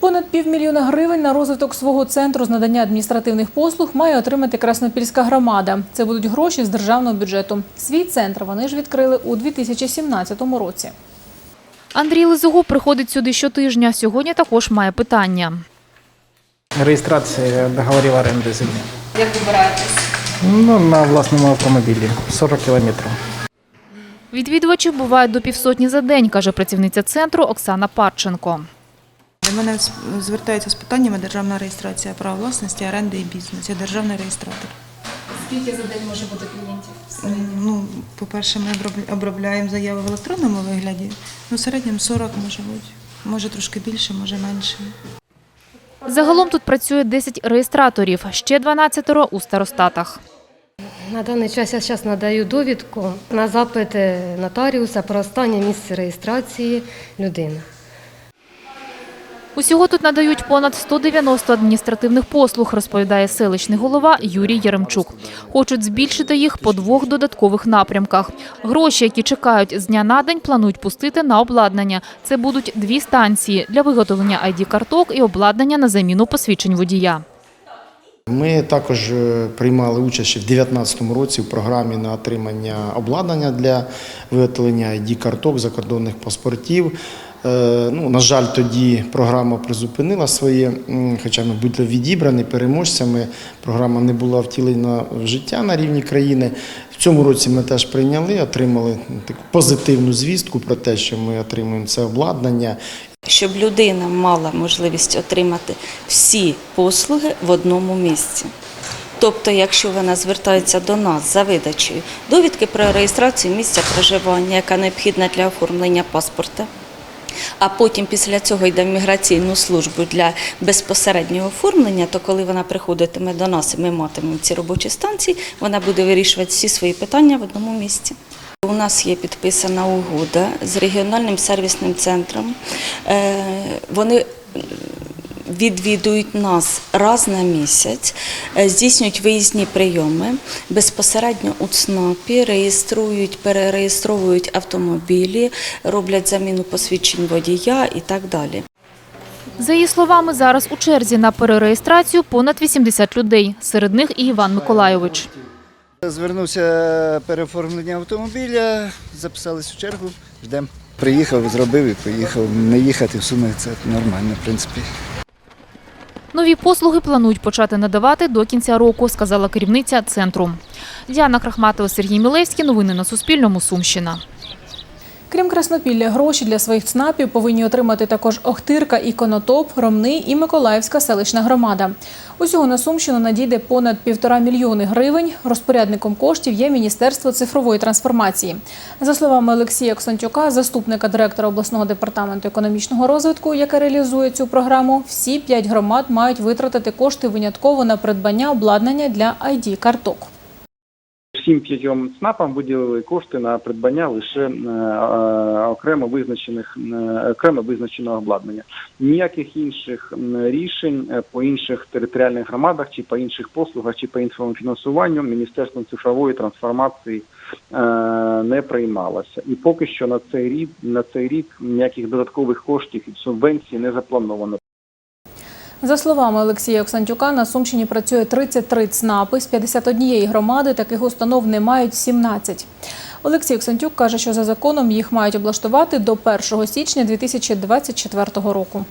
Понад півмільйона гривень на розвиток свого центру з надання адміністративних послуг має отримати Краснопільська громада. Це будуть гроші з державного бюджету. Свій центр вони ж відкрили у 2017 році. Андрій Лизогуб приходить сюди щотижня. Сьогодні також має питання. Реєстрація договорів оренди землі. Як вибираєтесь? Ну, на власному автомобілі 40 кілометрів. Відвідувачів буває до півсотні за день, каже працівниця центру Оксана Парченко. До мене звертаються з питаннями державна реєстрація права власності, оренди і бізнес. Я державний реєстратор. Скільки за день може бути клієнтів? Ну, по-перше, ми обробляємо заяви в електронному вигляді. Ну, в середньому 40 може бути. Може трошки більше, може менше. Загалом тут працює 10 реєстраторів, ще 12 у старостатах. На даний час я зараз надаю довідку на запит нотаріуса про останнє місце реєстрації людини. Усього тут надають понад 190 адміністративних послуг, розповідає селищний голова Юрій Яремчук. Хочуть збільшити їх по двох додаткових напрямках. Гроші, які чекають з дня на день, планують пустити на обладнання. Це будуть дві станції для виготовлення ID-карток і обладнання на заміну посвідчень водія. Ми також е, приймали участь ще в 2019 році в програмі на отримання обладнання для виготовлення ID-карток, закордонних паспортів. Е, Ну, на жаль, тоді програма призупинила своє, хоча ми були відібрані переможцями. Програма не була втілена в життя на рівні країни. В цьому році ми теж прийняли, отримали таку позитивну звістку про те, що ми отримуємо це обладнання. щоб людина мала можливість отримати всі послуги в одному місці. Тобто, якщо вона звертається до нас за видачею довідки про реєстрацію місця проживання, яка необхідна для оформлення паспорта, а потім після цього йде в міграційну службу для безпосереднього оформлення, то коли вона приходитиме до нас і ми матимемо ці робочі станції, вона буде вирішувати всі свої питання в одному місці. У нас є підписана угода з регіональним сервісним центром. Е, Вони відвідують нас раз на місяць, е, здійснюють виїзні прийоми безпосередньо у ЦНАПі, реєструють, перереєстровують автомобілі, роблять заміну посвідчень водія і так далі. За її словами, зараз у черзі на перереєстрацію понад 80 людей. Серед них і Іван Миколайович. Звернувся переоформлення автомобіля, записались у чергу, ждемо. Приїхав, зробив і поїхав. Не їхати в Суми це нормально, в принципі. Нові послуги планують почати надавати до кінця року, сказала керівниця центру. Діана Крахматова, Сергій Мілевський. Новини на Суспільному. Сумщина. Крім Краснопілля, гроші для своїх ЦНАПів повинні отримати також Охтирка і Конотоп, Ромни і Миколаївська селищна громада. Усього на Сумщину надійде понад півтора мільйони гривень. Розпорядником коштів є Міністерство цифрової трансформації. За словами Олексія Ксантюка, заступника директора обласного департаменту економічного розвитку, яке реалізує цю програму, всі п'ять громад мають витратити кошти винятково на придбання обладнання для ID-карток. Всім п'ятьом ЦНАПам виділили кошти на придбання лише е, е, окремо визначених е, окремо визначеного обладнання. Ніяких інших рішень по інших територіальних громадах чи по інших послугах, чи по іншому фінансуванню Міністерством цифрової трансформації не приймалося. І поки що на цей рік на цей рік ніяких додаткових коштів і субвенцій не заплановано. За словами Олексія Оксантюка, на Сумщині працює 33 ЦНАПи, з 51 громади таких установ не мають 17. Олексій Оксантюк каже, що за законом їх мають облаштувати до 1 січня 2024 року.